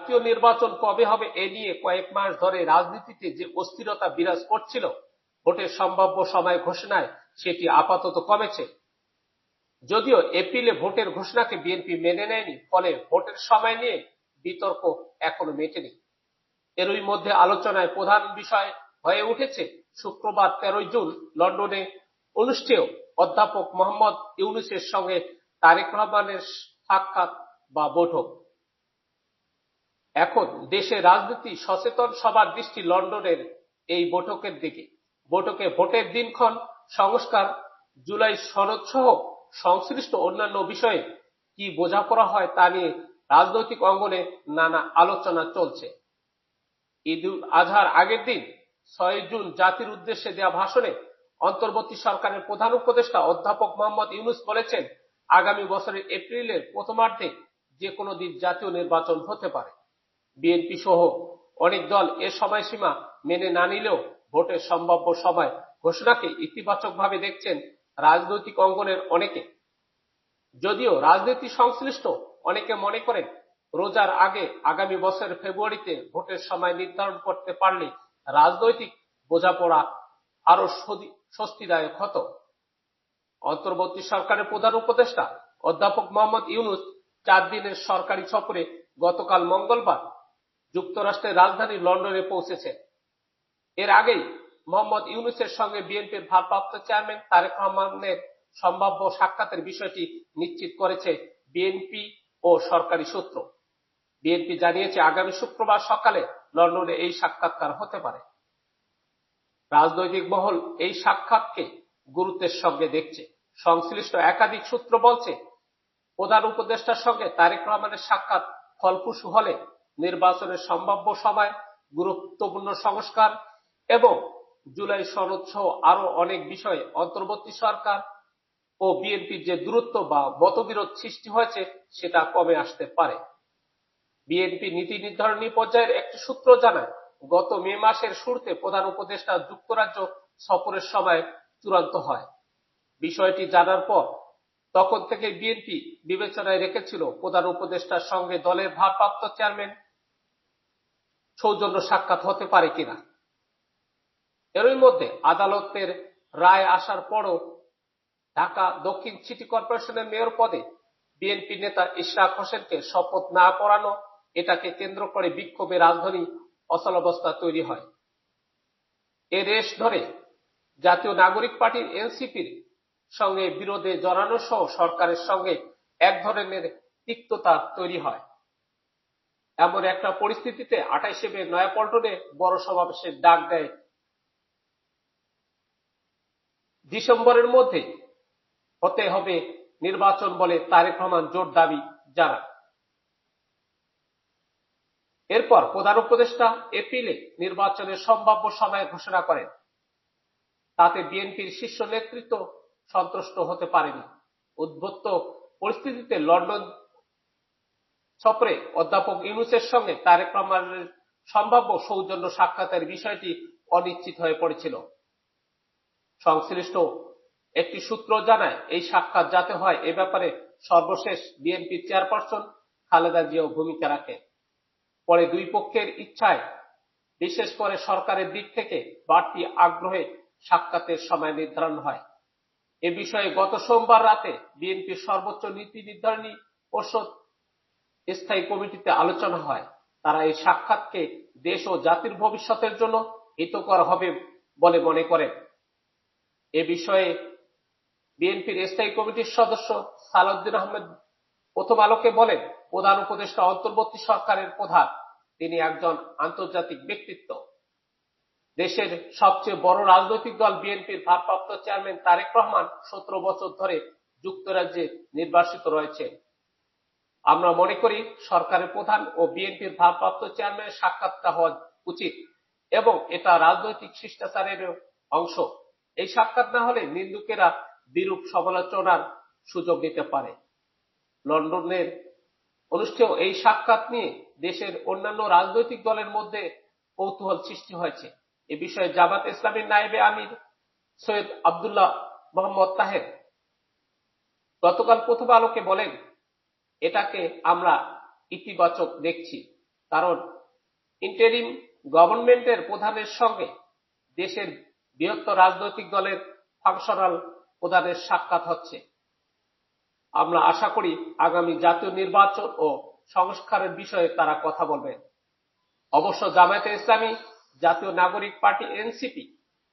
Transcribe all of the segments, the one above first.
জাতীয় নির্বাচন কবে হবে এ নিয়ে কয়েক মাস ধরে রাজনীতিতে যে অস্থিরতা বিরাজ করছিল, ভোটের সম্ভাব্য সময় ঘোষণায় সেটি আপাতত কমেছে। যদিও এপ্রিলে ভোটের ঘোষণাকে বিএনপি মেনে নেয়নি, ফলে ভোটের সময় নিয়ে বিতর্ক এখনও মেটেনি। এরই মধ্যে আলোচনায় প্রধান বিষয় হয়ে উঠেছে, শুক্রবার তেরোই জুন লন্ডনে অনুষ্ঠেয় অধ্যাপক মোহাম্মদ ইউনুসের সঙ্গে তারেক রহমানের সাক্ষাৎ বা বৈঠক। এখন দেশে রাজনীতি, সচেতন সবার দৃষ্টি লন্ডনের এই বৈঠকের দিকে। বৈঠকে ভোটের দিনক্ষণ, সংস্কার, জুলাই সনদ সহ সংশ্লিষ্ট অন্যান্য বিষয়ে কি বোঝাপড়া হয় তা নিয়ে রাজনৈতিক অঙ্গনে নানা আলোচনা চলছে। ঈদ উল আজহার আগের দিন ছয় জুন জাতির উদ্দেশ্যে দেওয়া ভাষণে অন্তর্বর্তী সরকারের প্রধান উপদেষ্টা অধ্যাপক মোহাম্মদ ইউনুস বলেছেন, আগামী বছরের এপ্রিলের প্রথমার্ধে যে কোনো দিন জাতীয় নির্বাচন হতে পারে। বিএনপি সহ অনেক দল এ সময়সীমা মেনে না নিলেও ভোটের সম্ভাব্য সময় ঘোষণাকে ইতিবাচকভাবে দেখছেন রাজনৈতিক অঙ্গনের অনেকে। যদিও রাজনীতি সংশ্লিষ্ট অনেকে মনে করেন, রোজার আগে আগামী বছরের ফেব্রুয়ারিতে ভোটের সময় নির্ধারণ করতে পারলে রাজনৈতিক বোঝাপড়া আরও স্বস্তিদায়ক হতো। অন্তর্বর্তী সরকারের প্রধান উপদেষ্টা অধ্যাপক মোহাম্মদ ইউনুস চার দিনের সরকারি সফরে গতকাল মঙ্গলবার যুক্তরাষ্ট্রের রাজধানী লন্ডনে পৌঁছেছেন। এর আগেই মোহাম্মদ ইউনুসের সঙ্গে বিএনপির ভারপ্রাপ্ত চেয়ারম্যান তারেক রহমানের সম্ভাব্য সাক্ষাতের বিষয়টি নিশ্চিত করেছে বিএনপি ও সরকারি সূত্র। বিএনপি জানিয়েছে, আগামী শুক্রবার সকালে লন্ডনে এই সাক্ষাৎকার হতে পারে। রাজনৈতিক মহল এই সাক্ষাৎকে গুরুত্বের সঙ্গে দেখছে। সংশ্লিষ্ট একাধিক সূত্র বলছে, প্রধান উপদেষ্টার সঙ্গে তারেক রহমানের সাক্ষাৎ ফলপ্রসূ হলে নির্বাচনের সম্ভাব্য সময়, গুরুত্বপূর্ণ সংস্কার এবং জুলাই সনদ সহ আরও অনেক বিষয়ে অন্তর্বর্তী সরকার ও বিএনপির যে দূরত্ব বা মতবিরোধ সৃষ্টি হয়েছে, সেটা কমে আসতে পারে। বিএনপি নীতি নির্ধারণী পর্যায়ের একটি সূত্র জানায়, গত মে মাসের শুরুতে প্রধান উপদেষ্টা যুক্তরাজ্য সফরের সময় চূড়ান্ত হয়। বিষয়টি জানার পর তখন থেকে বিএনপি বিবেচনায় রেখেছিল প্রধান উপদেষ্টার সঙ্গে দলের ভারপ্রাপ্ত চেয়ারম্যান সৌজন্য সাক্ষাৎ হতে পারে কিনা। এরই মধ্যে আদালতের রায় আসার পরও ঢাকা দক্ষিণ সিটি কর্পোরেশনের মেয়র পদে বিএনপি নেতা ইশরাক হোসেনকে শপথ না করানো এটাকে কেন্দ্র করে বিক্ষোভে রাজধানী অচলাবস্থা তৈরি হয়। এ রেশ ধরে জাতীয় নাগরিক পার্টির এনসিপির সঙ্গে বিরোধে জড়ানো সহ সরকারের সঙ্গে এক ধরনের তিক্ততা তৈরি হয়। এমন একটা পরিস্থিতিতে আঠাইশে মে নয়াপল্টনে বড় সমাবেশের ডাক দেয়। ডিসেম্বরের মধ্যে হতে হবে নির্বাচন বলে তারেক রহমান জোর দাবি জানান। এরপর প্রধান উপদেষ্টা এপ্রিলে নির্বাচনের সম্ভাব্য সময় ঘোষণা করেন। তাতে বিএনপির শীর্ষ নেতৃত্ব সন্তুষ্ট হতে পারেনি। উদ্ভুত পরিস্থিতিতে লন্ডন সফরে অধ্যাপক ইউনুসের সঙ্গে তারেক রহমানের সম্ভাব্য সৌজন্য সাক্ষাতের বিষয়টি অনিশ্চিত হয়ে পড়েছিল। সংশ্লিষ্ট একটি সূত্র জানায়, এই সাক্ষাৎ যাতে হয় এ ব্যাপারে সর্বশেষ বিএনপি চেয়ারপারসন খালেদা জিয়াও ভূমিকা রাখে। পরে দুই পক্ষের ইচ্ছায়, বিশেষ করে সরকারের দিক থেকে বাড়তি আগ্রহে সাক্ষাতের সময় নির্ধারণ হয়। এ বিষয়ে গত সোমবার রাতে বিএনপির সর্বোচ্চ নীতি নির্ধারণী পর্ষদ স্থায়ী কমিটিতে আলোচনা হয়। তারা এই সাক্ষাৎকে দেশ ও জাতির ভবিষ্যতের জন্য হিতকর হবে বলে মনে করেন এ বিষয়ে বিএনপির স্থায়ী কমিটির সদস্য সালাউদ্দিন আহমেদ প্রথম আলোকে বলেন, প্রধান উপদেষ্টা অন্তর্বর্তী সরকারের প্রধান, তিনি একজন আন্তর্জাতিক ব্যক্তিত্ব। দেশের সবচেয়ে বড় রাজনৈতিক দল বিএনপির ভারপ্রাপ্ত চেয়ারম্যান তারেক রহমান সতেরো বছর ধরে যুক্তরাজ্যে নির্বাসিত রয়েছে আমরা মনে করি সরকারের প্রধান ও বিএনপির ভারপ্রাপ্ত চেয়ারম্যানের সাক্ষাৎটা হওয়া উচিত এবং এটা রাজনৈতিক শিষ্টাচারের অংশ। এই সাক্ষাৎ না হলে নিন্দুকেরা বিরূপ সমালোচনার সুযোগ নিতে পারে। লন্ডনের অনুষ্ঠেয় এই সাক্ষাৎ নিয়ে দেশের অন্যান্য রাজনৈতিক দলের মধ্যে কৌতূহল সৃষ্টি হয়েছে। এ বিষয়ে জামাত ইসলামের নায়েবে আমির সৈয়দ আবদুল্লাহ মোহাম্মদ তাহের গতকাল প্রথম আলোকে বলেন এটাকে আমরা ইতিবাচক দেখছি। কারণ ইন্টারিম গভর্নমেন্টের প্রধানের সঙ্গে দেশের বৃহত্তর রাজনৈতিক দলের ফাংশনাল প্রধানের সাক্ষাৎ হচ্ছে। আমরা আশা করি আগামী জাতীয় নির্বাচন ও সংস্কারের বিষয়ে তারা কথা বলবেন। অবশ্য জামায়াতে ইসলামী, জাতীয় নাগরিক পার্টি, এনসিপি,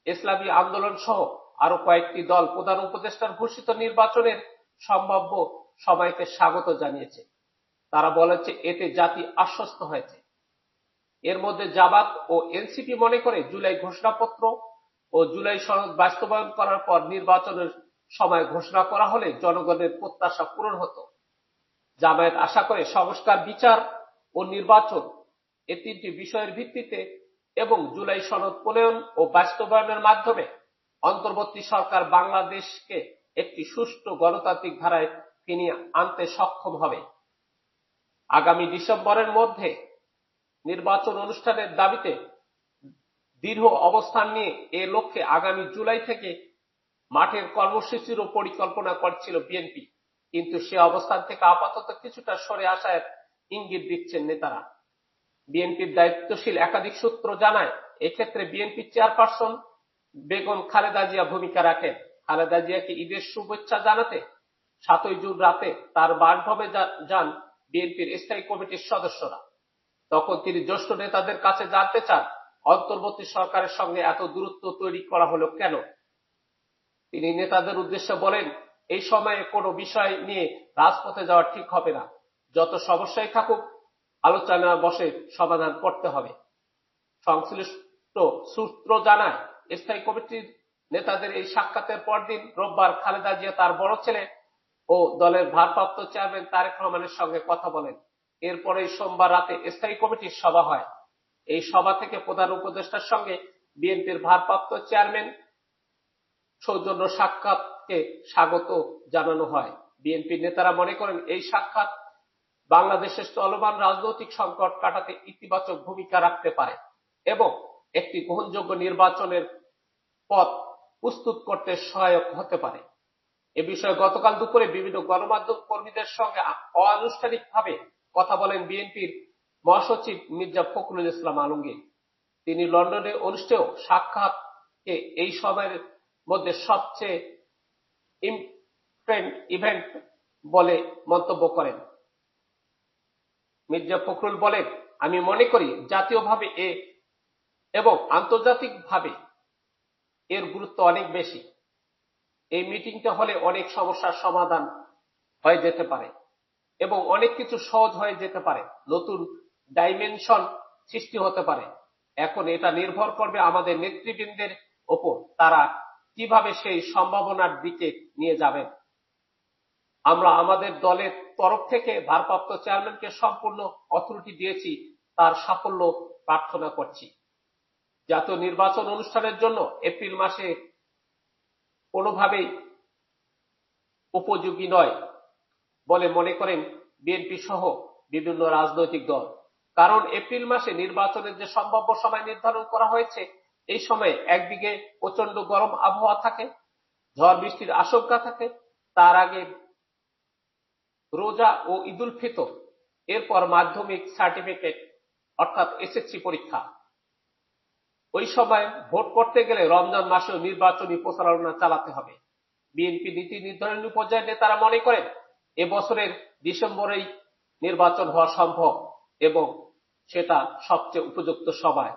ইসলামী আন্দোলন সহ আরও কয়েকটি দল প্রধান উপদেষ্টার ঘোষিত নির্বাচনের সম্ভাব্য সময়কে স্বাগত জানিয়েছে। তারা বলেছে, এতে জাতি আশ্বস্ত হয়েছে। এর মধ্যে জামাত ও এনসিপি মনে করে জুলাই ঘোষণাপত্র ও জুলাই সনদ বাস্তবায়ন করার পর নির্বাচনের সময় ঘোষণা করা হলে জনগণের প্রত্যাশা পূরণ হতো। জামায়াত আশা করে সংস্কার, বিচার ও নির্বাচন এ তিনটি বিষয়ের ভিত্তিতে এবং জুলাই সনদ প্রণয়ন ও বাস্তবায়নের মাধ্যমে অন্তর্বর্তী সরকার বাংলাদেশকে একটি সুষ্ঠু গণতান্ত্রিক ধারায় ফিরিয়ে আনতে সক্ষম হবে। আগামী ডিসেম্বরের মধ্যে নির্বাচন অনুষ্ঠানের দাবিতে দৃঢ় অবস্থান নিয়ে এ লক্ষ্যে আগামী জুলাই থেকে মাঠের কর্মসূচিরও পরিকল্পনা করছিল বিএনপি। কিন্তু সে অবস্থান থেকে আপাতত কিছুটা সরে আসার ইঙ্গিত দিচ্ছেন নেতারা। বিএনপির দায়িত্বশীল একাধিক সূত্র জানায়, এক্ষেত্রে বিএনপি চেয়ারপারসন বেগম খালেদা জিয়া ভূমিকা রাখেন। খালেদা জিয়াকে ঈদের শুভেচ্ছা জানাতে সাতই জুন রাতে তার বাসভবনে যান বিএনপির স্থায়ী কমিটির সদস্যরা। তখন তিনি জ্যেষ্ঠ নেতাদের কাছে জানতে চান, অন্তর্বর্তী সরকারের সঙ্গে এত দূরত্ব তৈরি করা হলো কেন? তিনি নেতাদের উদ্দেশ্যে বলেন, এই সময়ে কোনো বিষয় নিয়ে রাজপথে যাওয়া ঠিক হবে না। যত সমস্যাই থাকুক, আলোচনা বসে সমাধান করতে হবে। সংশ্লিষ্ট সূত্র জানায়, স্থায়ী কমিটির নেতাদের এই সাক্ষাতের পরদিন রোববার খালেদা জিয়া তার বড় ছেলে ও দলের ভারপ্রাপ্ত চেয়ারম্যান তারেক রহমানের সঙ্গে কথা বলেন। এরপরেই সোমবার রাতে স্থায়ী কমিটির সভা হয়। এই সভা থেকে প্রধান উপদেষ্টার সঙ্গে বিএনপির ভারপ্রাপ্ত চেয়ারম্যান সৌজন্য সাক্ষাৎকে স্বাগত জানানো হয়। বিএনপির নেতারা মনে করেন, এই সাক্ষাৎ বাংলাদেশের চলমান রাজনৈতিক সংকট কাটাতে ইতিবাচক ভূমিকা রাখতে পারে এবং একটি গ্রহণযোগ্য নির্বাচনের পথ প্রস্তুত করতে সহায়ক হতে পারে। এ বিষয়ে গতকাল দুপুরে বিভিন্ন গণমাধ্যম কর্মীদের সঙ্গে অনানুষ্ঠানিকভাবে কথা বলেন বিএনপির মহাসচিব মির্জা ফখরুল ইসলাম আলমগীর। তিনি লন্ডনে অনুষ্ঠেয় সাক্ষাৎকে এই সময়ের মধ্যে সবচেয়ে ইম্পর্টেন্ট ইভেন্ট বলে মন্তব্য করেন। মির্জা ফখরুল বলেন, আমি মনে করি জাতীয়ভাবে এ এবং আন্তর্জাতিকভাবে এর গুরুত্ব অনেক বেশি। এই মিটিংটা হলে অনেক সমস্যার সমাধান হয়ে যেতে পারে এবং অনেক কিছু সহজ হয়ে যেতে পারে, নতুন ডাইমেনশন সৃষ্টি হতে পারে। এখন এটা নির্ভর করবে আমাদের নেতৃবৃন্দের ওপর, তারা কীভাবে সেই সম্ভাবনার দিকে নিয়ে যাবেন আমরা আমাদের দলের তরফ থেকে ভারপ্রাপ্ত চেয়ারম্যানকে সম্পূর্ণ অথরিটি দিয়েছি, তার সাফল্য প্রার্থনা করছি। জাতীয় নির্বাচন অনুষ্ঠানের জন্য এপ্রিল মাসে কোনোভাবেই উপযোগী নয় বলে মনে করেন বিএনপি সহ বিভিন্ন রাজনৈতিক দল। কারণ এপ্রিল মাসে নির্বাচনের যে সম্ভাব্য সময় নির্ধারণ করা হয়েছে, এই সময়ে একদিকে প্রচণ্ড গরম আবহাওয়া থাকে, ঝড় বৃষ্টির আশঙ্কা থাকে, তার আগে রোজা ও ঈদুল ফিতর, এরপর মাধ্যমিক সার্টিফিকেট অর্থাৎ এসএসসি পরীক্ষা। ওই সময় ভোট করতে গেলে রমজান মাসেও নির্বাচনী প্রচারণা চালাতে হবে। বিএনপি নীতি নির্ধারণী পর্যায়ের নেতারা মনে করেন, এবছরের ডিসেম্বরেই নির্বাচন হওয়া সম্ভব এবং সেটা সবচেয়ে উপযুক্ত সময়।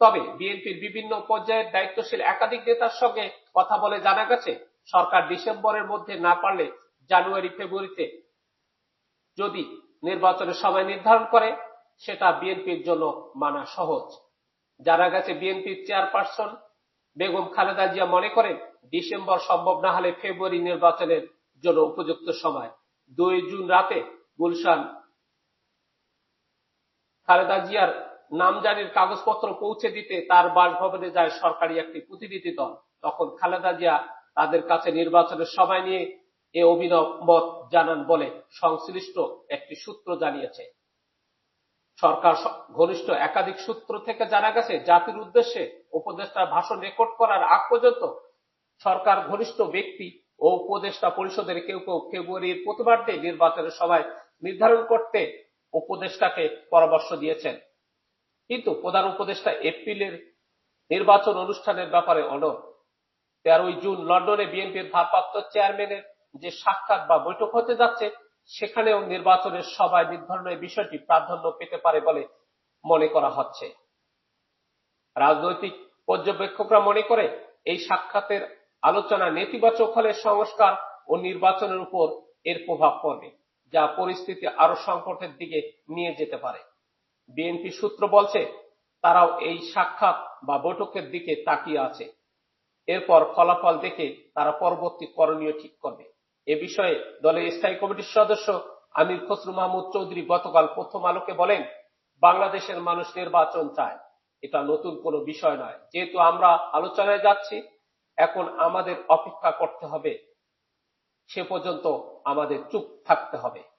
তবে বিএনপির বিভিন্ন পর্যায়ের দায়িত্বশীল একাধিক নেতার সঙ্গে কথা বলে জানা গেছে, সরকার ডিসেম্বরের মধ্যে না পারলে জানুয়ারি, ফেব্রুয়ারিতে যদি নির্বাচনের সময় নির্ধারণ করে, সেটা বিএনপির জন্য মানা সহজ। জানা গেছে বিএনপির চেয়ারপারসন, বেগম খালেদা জিয়া মনে করেন ডিসেম্বর সম্ভব না হলে ফেব্রুয়ারি নির্বাচনের জন্য উপযুক্ত সময়। দুই জুন রাতে গুলশান খালেদা জিয়ার নামজারির কাগজপত্র পৌঁছে দিতে তার বাসভবনে যায় সরকারি একটি প্রতিনিধি দল। তখন খালেদা জিয়া তাদের কাছে নির্বাচনের সময় নিয়ে এ অভিনব মত জানান বলে সংশ্লিষ্ট একটি সূত্র জানিয়েছে। সরকার ঘনিষ্ঠ একাধিক সূত্র থেকে জানা গেছে, জাতির উদ্দেশ্যে উপদেষ্টার ভাষণ রেকর্ড করার আগ পর্যন্ত সরকার ঘনিষ্ঠ ব্যক্তি ও উপদেষ্টা পরিষদের কেউ কেউ ফেব্রুয়ারির প্রতিবার্ধে নির্বাচনের সময় নির্ধারণ করতে উপদেষ্টাকে পরামর্শ দিয়েছেন। কিন্তু প্রধান উপদেষ্টা এপ্রিলের নির্বাচন অনুষ্ঠানের ব্যাপারে অনড়। তেরোই জুন লন্ডনে বিএনপির ভারপ্রাপ্ত চেয়ারম্যানের যে সাক্ষাৎ বা বৈঠক হতে যাচ্ছে সেখানেও নির্বাচনের সভায় নির্ধারণের বিষয়টি প্রাধান্য পেতে পারে বলে মনে করা হচ্ছে। রাজনৈতিক পর্যবেক্ষকরা মনে করে এই সাক্ষাতের আলোচনা নেতিবাচক হলে সংস্কার ও নির্বাচনের উপর এর প্রভাব পড়বে, যা পরিস্থিতি আরও সংকটের দিকে নিয়ে যেতে পারে। বিএনপি সূত্র বলছে, তারাও এই সাক্ষাৎ বা বৈঠকের দিকে তাকিয়ে আছে। এরপর ফলাফল দেখে তারা পরবর্তী করণীয় ঠিক করবে। এ বিষয়ে দলের স্থায়ী কমিটির সদস্য আমির খসরু মাহমুদ চৌধুরী গতকাল প্রথম আলোকে বলেন, বাংলাদেশের মানুষ নির্বাচন চায়। এটা নতুন কোনো বিষয় নয়। যেহেতু আমরা আলোচনায় যাচ্ছি, এখন আমাদের অপেক্ষা করতে হবে। সে পর্যন্ত আমাদের চুপ থাকতে হবে।